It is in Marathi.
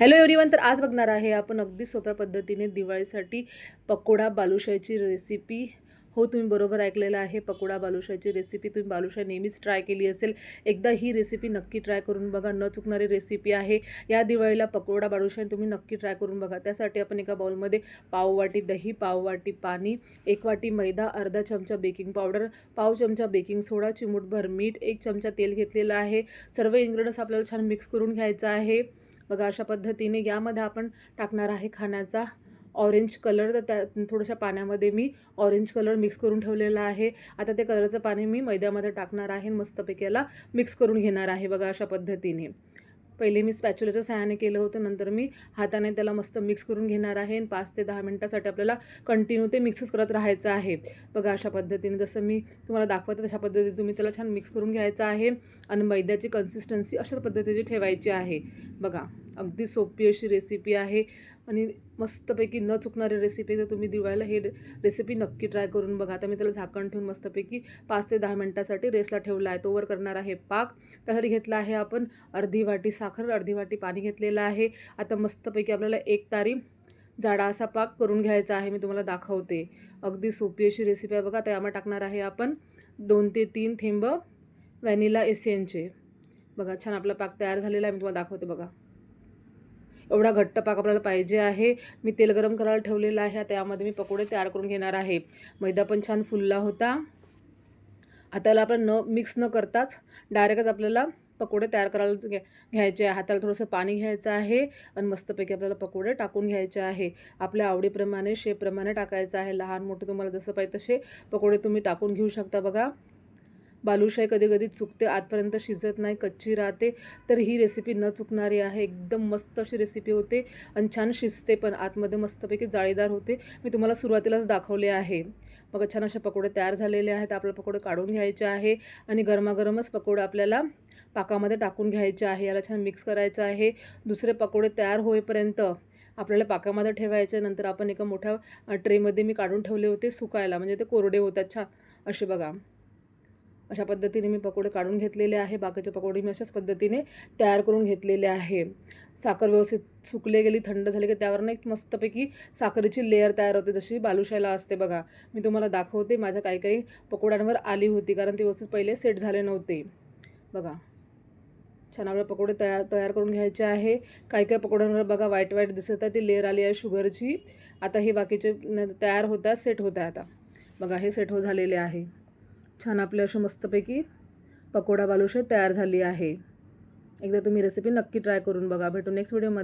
हॅलो एव्हरीवन तर आज बघणार आहे आपण अगदी सोप्या पद्धतीने दिवाळीसाठी पकोडा बालुशाहीची रेसिपी हो तुम्ही बरोबर ऐकलेलं आहे पकोडा बालुशाहीची रेसिपी तुम्ही बालुशाही नेहमीच ट्राय केली असेल. एकदा ही रेसिपी नक्की ट्राय करून बघा. न चुकणारी रेसिपी आहे. या दिवाळीला पकोडा बालुशाही तुम्ही नक्की ट्राय करून बघा. त्यासाठी आपण एका बाउलमध्ये पाववाटी दही पाववाटी पाणी एक वाटी मैदा अर्धा चमचा बेकिंग पावडर पाव चमचा बेकिंग सोडा चिमूटभर मीठ एक चमचा तेल घेतलेलं आहे. सर्व इन्ग्रेडियंट्स आपल्याला छान मिक्स करून घ्यायचं आहे. बघा अशा पद्धतीने यामध्ये आपण टाकणार आहे खाण्याचा ऑरेंज कलर तर त्या थोड्याशा पाण्यामध्ये मी ऑरेंज कलर मिक्स करून ठेवलेला आहे. आता ते कलरचं पाणी मी मैद्यामध्ये टाकणार आहे आणि मस्तपैकी याला मिक्स करून घेणार आहे बघा अशा पद्धतीने. पहिले मी स्पॅच्युलाच्या सहाय्याने केलं होतं नंतर मी हाताने त्याला मस्त मिक्स करून घेणार आहे. आणि पाच ते दहा मिनटासाठी आपल्याला कंटिन्यू ते मिक्सच करत राहायचं आहे. बघा अशा पद्धतीने जसं मी तुम्हाला दाखवते तशा पद्धतीने तुम्ही त्याला छान मिक्स करून घ्यायचं आहे. आणि मैद्याची कन्सिस्टन्सी अशाच पद्धतीची ठेवायची आहे. बघा अगदी सोपी अशी रेसिपी आहे. आणि मस्तपैकी न चुकणारी रेसिपी तर तुम्ही दिवाळीला हे रेसिपी नक्की ट्राय करून बघा. आता मी त्याला झाकण ठेवून मस्तपैकी पाच ते दहा मिनटासाठी रेसला ठेवला आहे. तोवर करणार आहे पाक. त्यासाठी घेतला आहे आपण अर्धी वाटी साखर अर्धी वाटी पाणी घेतलेलं आहे. आता मस्तपैकी आपल्याला एक तारी जाडा असा पाक करून घ्यायचा आहे. मी तुम्हाला दाखवते. अगदी सोपी अशी रेसिपी आहे बघा. त्यामध्ये टाकणार आहे आपण दोन ते तीन थेंब व्हॅनिला एसियनचे बघा छान आपला पाक तयार झालेला आहे. मी तुम्हाला दाखवते बघा. एवढा घट्ट पाक आपल्याला पाहिजे आहे. मी तेल गरम करायला ठेवलेलं आहे. त्यामध्ये मी पकोडे तयार करून घेणार आहे. मैदा पण छान फुलला होता. हाताला आपण न मिक्स न करताच डायरेक्टच आपल्याला पकोडे तयार करायला घ्या घ्यायचे आहे. हाताला थोडंसं पाणी घ्यायचं आहे आणि मस्तपैकी आपल्याला पकोडे टाकून घ्यायचे आहे. आपल्या आवडीप्रमाणे शेपप्रमाणे टाकायचं आहे. लहान मोठे तुम्हाला जसं पाहिजे तसे पकोडे तुम्ही टाकून घेऊ शकता बघा. बालुशाही कधी कधी चुकते आतपर्यंत शिजत नाही कच्ची राहते तर ही रेसिपी न चुकणारी आहे. एकदम मस्त अशी रेसिपी होते आणि छान शिजते पण आतमध्ये मस्तपैकी जाळीदार होते. मी तुम्हाला सुरुवातीलाच दाखवले आहे. बघा छान असे पकोडे तयार झालेले आहेत. आपल्याला पकोडे काढून घ्यायचे आहे आणि गरमागरमच पकोडे आपल्याला पाकामध्ये टाकून घ्यायचे आहे. याला छान मिक्स करायचं आहे. दुसरे पकोडे तयार होईपर्यंत आपल्याला पाकामध्ये ठेवायचे. नंतर आपण एका मोठ्या ट्रेमध्ये मी काढून ठेवले होते सुकायला. म्हणजे ते कोरडे होतात छान असे बघा. अशा पद्धतीने मी पकोडे काढून घेतलेले आहे. बाकीचे पकोडे मी अशाच पद्धतीने तयार करून घेतलेले आहे. साखर व्यवस्थित सुकले गेली थंड झाली की त्यावरनं एक मस्तपैकी साखरेची लेअर तयार होते. जशी बालुशाला असते बघा. मी तुम्हाला दाखवते माझ्या काही काही पकोड्यांवर आली होती कारण ती व्यवस्थित पहिले सेट झाले नव्हते. बघा. छान आपले पकोडे तयार तयार करून घ्यायचे आहे. काही काही पकोड्यांवर बघा वाईट वाईट दिसत आहे. ती लेअर आली आहे शुगरची आता हे बाकीचे तयार होतात सेट होत आहे आता. बघा हे सेट हो झालेले आहे. छान आपले असे मस्तपैकी पकोडा बालुशे तयार झाली आहे. एकदा तुम्ही रेसिपी नक्की ट्राय करून बघा. भेटू नेक्स्ट व्हिडिओमध्ये